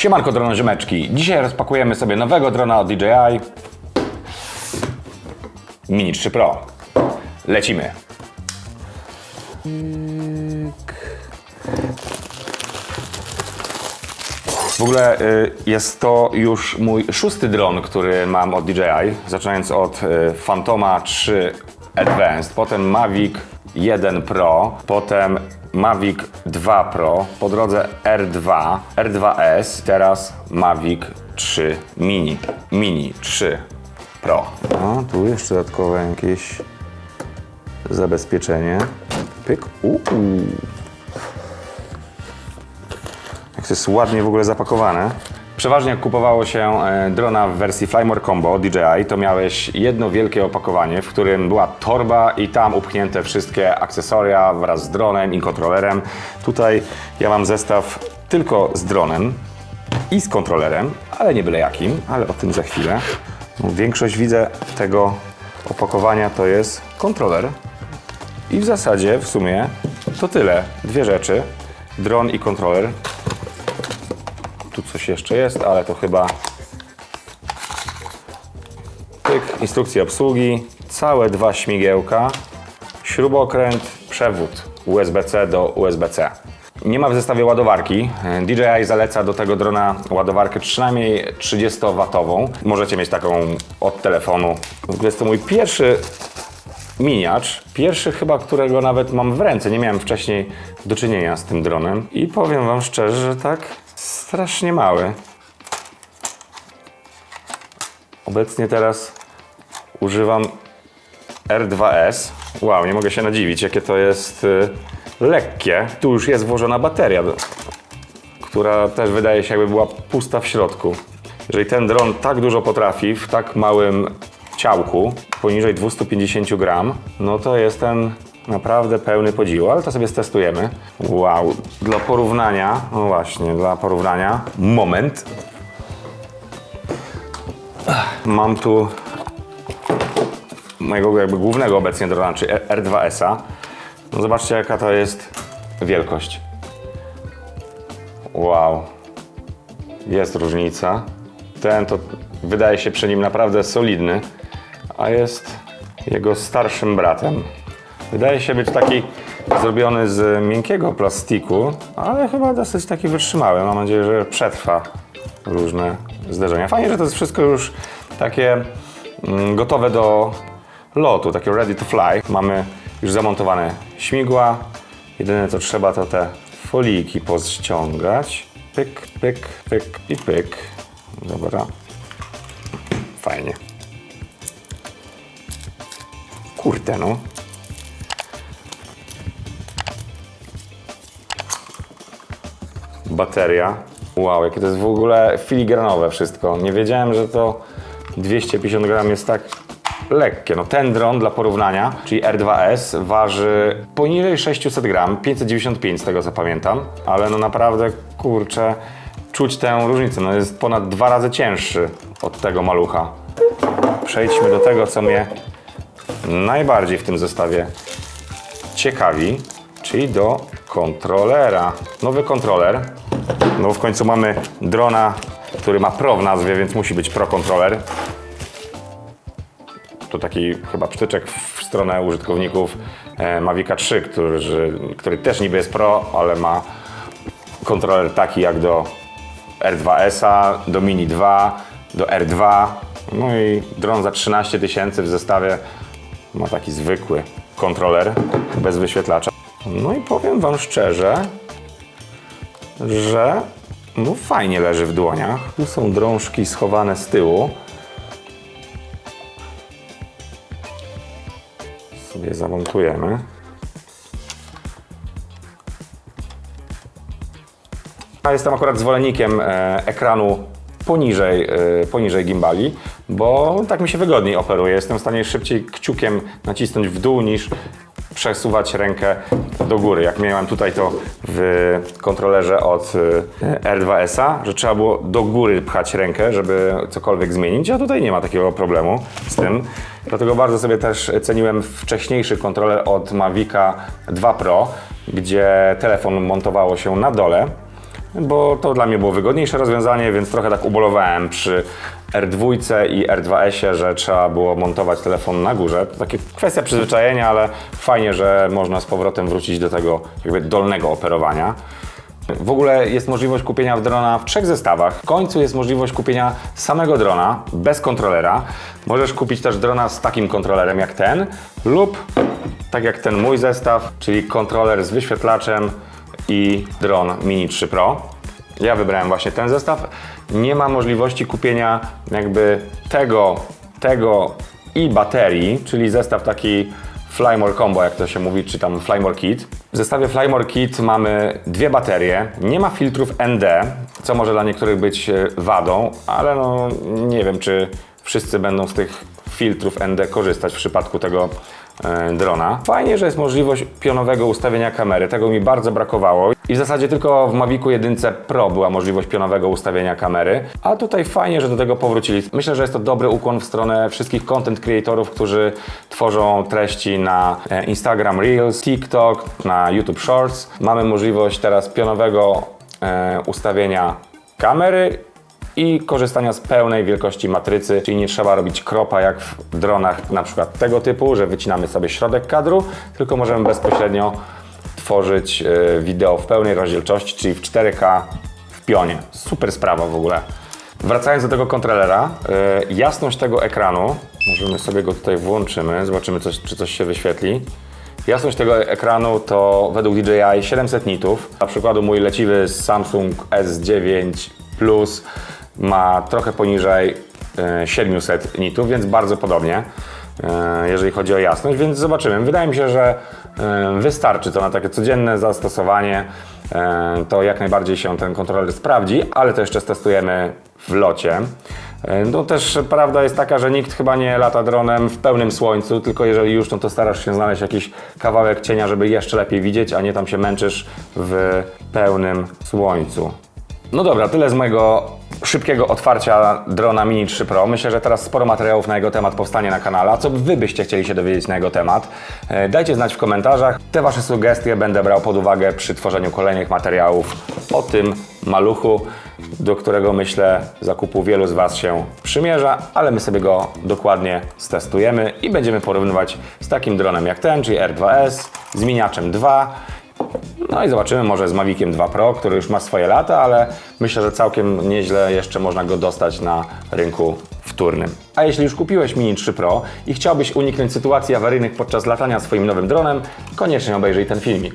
Siemanko dronoziomeczki. Dzisiaj rozpakujemy sobie nowego drona od DJI Mini 3 Pro. Lecimy. W ogóle y, jest to już mój szósty dron, który mam od DJI, zaczynając od y, Phantoma 3 Advanced, potem Mavic 1 Pro, potem Mavic 2 Pro, po drodze R2, R2S, teraz Mavic 3 Mini, Mini 3 Pro. No, tu jeszcze dodatkowe jakieś zabezpieczenie. Pyk. Uuu. Jak to jest ładnie w ogóle zapakowane. Przeważnie jak kupowało się e, drona w wersji Flymore Combo DJI, to miałeś jedno wielkie opakowanie, w którym była torba i tam upchnięte wszystkie akcesoria wraz z dronem i kontrolerem. Tutaj ja mam zestaw tylko z dronem i z kontrolerem, ale nie byle jakim, ale o tym za chwilę. No, większość widzę tego opakowania to jest kontroler i w zasadzie w sumie to tyle. Dwie rzeczy. Dron i kontroler. Tu coś jeszcze jest, ale to chyba pyk, instrukcja obsługi, całe dwa śmigiełka, śrubokręt, przewód USB-C do USB-C. Nie ma w zestawie ładowarki. DJI zaleca do tego drona ładowarkę przynajmniej 30W. Możecie mieć taką od telefonu. W ogóle jest to mój pierwszy miniacz. Pierwszy chyba, którego nawet mam w ręce. Nie miałem wcześniej do czynienia z tym dronem. I powiem Wam szczerze, że tak strasznie mały. Obecnie teraz używam R2S. Wow, nie mogę się nadziwić, jakie to jest y, lekkie. Tu już jest włożona bateria, która też wydaje się jakby była pusta w środku. Jeżeli ten dron tak dużo potrafi w tak małym ciałku, poniżej 250 gram, no to jestem naprawdę pełny podziwu, ale to sobie stestujemy. Wow, dla porównania, no właśnie, dla porównania, moment. Mam tu mojego jakby głównego obecnie drona, czyli R2S-a. No zobaczcie jaka to jest wielkość. Wow. Jest różnica. Ten to wydaje się przy nim naprawdę solidny, a jest jego starszym bratem. Wydaje się być taki zrobiony z miękkiego plastiku, ale chyba dosyć taki wytrzymały. Mam nadzieję, że przetrwa różne zderzenia. Fajnie, że to jest wszystko już takie mm, gotowe do lotu, takie ready to fly. Mamy już zamontowane śmigła. Jedyne co trzeba to te foliki pozściągać. Pyk, pyk, pyk i pyk. Dobra. Fajnie. Kurde no. Bateria. Wow, jakie to jest w ogóle filigranowe wszystko. Nie wiedziałem, że to 250 gram jest tak lekkie. No ten dron dla porównania, czyli R2S, waży poniżej 600 gram, 595 z tego co pamiętam, ale no naprawdę, kurczę, czuć tę różnicę. No jest ponad dwa razy cięższy od tego malucha. Przejdźmy do tego, co mnie najbardziej w tym zestawie ciekawi, czyli do kontrolera. Nowy kontroler. No w końcu mamy drona, który ma Pro w nazwie, więc musi być Pro kontroler. To taki chyba przytyczek w stronę użytkowników e, Mavica 3, który, który też niby jest Pro, ale ma kontroler taki jak do R2S-a, do Mini 2, do R2. No i dron za 13 tysięcy w zestawie ma taki zwykły kontroler bez wyświetlacza. No i powiem Wam szczerze, że no fajnie leży w dłoniach. Tu są drążki schowane z tyłu. Sobie zamontujemy. Ja jestem akurat zwolennikiem e, ekranu poniżej, e, poniżej gimbali, bo tak mi się wygodniej operuje. Jestem w stanie szybciej kciukiem nacisnąć w dół niż przesuwać rękę do góry. Jak miałem tutaj to w kontrolerze od e, R2S-a, że trzeba było do góry pchać rękę, żeby cokolwiek zmienić, a tutaj nie ma takiego problemu z tym. Dlatego bardzo sobie też ceniłem wcześniejszy kontroler od Mavica 2 Pro, gdzie telefon montowało się na dole bo to dla mnie było wygodniejsze rozwiązanie, więc trochę tak ubolowałem przy R2 i R2S, że trzeba było montować telefon na górze. To takie kwestia przyzwyczajenia, ale fajnie, że można z powrotem wrócić do tego jakby dolnego operowania. W ogóle jest możliwość kupienia drona w trzech zestawach. W końcu jest możliwość kupienia samego drona bez kontrolera. Możesz kupić też drona z takim kontrolerem jak ten lub tak jak ten mój zestaw, czyli kontroler z wyświetlaczem i dron Mini 3 Pro. Ja wybrałem właśnie ten zestaw. Nie ma możliwości kupienia jakby tego, tego i baterii, czyli zestaw taki Flymore Combo, jak to się mówi, czy tam Flymore Kit. W zestawie Flymore Kit mamy dwie baterie, nie ma filtrów ND, co może dla niektórych być e, wadą, ale no nie wiem, czy wszyscy będą z tych filtrów ND korzystać w przypadku tego e, drona. Fajnie, że jest możliwość pionowego ustawienia kamery, tego mi bardzo brakowało. I w zasadzie tylko w Mavicu 1 Pro była możliwość pionowego ustawienia kamery, a tutaj fajnie, że do tego powrócili. Myślę, że jest to dobry ukłon w stronę wszystkich content creatorów, którzy tworzą treści na e, Instagram Reels, TikTok, na YouTube Shorts. Mamy możliwość teraz pionowego e, ustawienia kamery i korzystania z pełnej wielkości matrycy, czyli nie trzeba robić kropa jak w dronach na przykład tego typu, że wycinamy sobie środek kadru, tylko możemy bezpośrednio tworzyć e, wideo w pełnej rozdzielczości, czyli w 4K w pionie. Super sprawa w ogóle. Wracając do tego kontrolera, e, jasność tego ekranu, możemy sobie go tutaj włączymy, zobaczymy coś, czy coś się wyświetli. Jasność tego ekranu to według DJI 700 nitów. Na przykładu mój leciwy Samsung S9 Plus ma trochę poniżej e, 700 nitów, więc bardzo podobnie, e, jeżeli chodzi o jasność, więc zobaczymy. Wydaje mi się, że e, wystarczy to na takie codzienne zastosowanie. E, To jak najbardziej się ten kontroler sprawdzi, ale to jeszcze testujemy w locie. E, No też prawda jest taka, że nikt chyba nie lata dronem w pełnym słońcu, tylko jeżeli już, no to starasz się znaleźć jakiś kawałek cienia, żeby jeszcze lepiej widzieć, a nie tam się męczysz w pełnym słońcu. No dobra, tyle z mojego szybkiego otwarcia drona Mini 3 Pro. Myślę, że teraz sporo materiałów na jego temat powstanie na kanale. A co wy byście chcieli się dowiedzieć na jego temat? E, Dajcie znać w komentarzach. Te wasze sugestie będę brał pod uwagę przy tworzeniu kolejnych materiałów o tym maluchu, do którego myślę zakupu wielu z was się przymierza, ale my sobie go dokładnie stestujemy i będziemy porównywać z takim dronem jak ten, czyli R2S, z miniaczem 2 no i zobaczymy może z Maviciem 2 Pro, który już ma swoje lata, ale myślę, że całkiem nieźle jeszcze można go dostać na rynku wtórnym. A jeśli już kupiłeś Mini 3 Pro i chciałbyś uniknąć sytuacji awaryjnych podczas latania swoim nowym dronem, koniecznie obejrzyj ten filmik.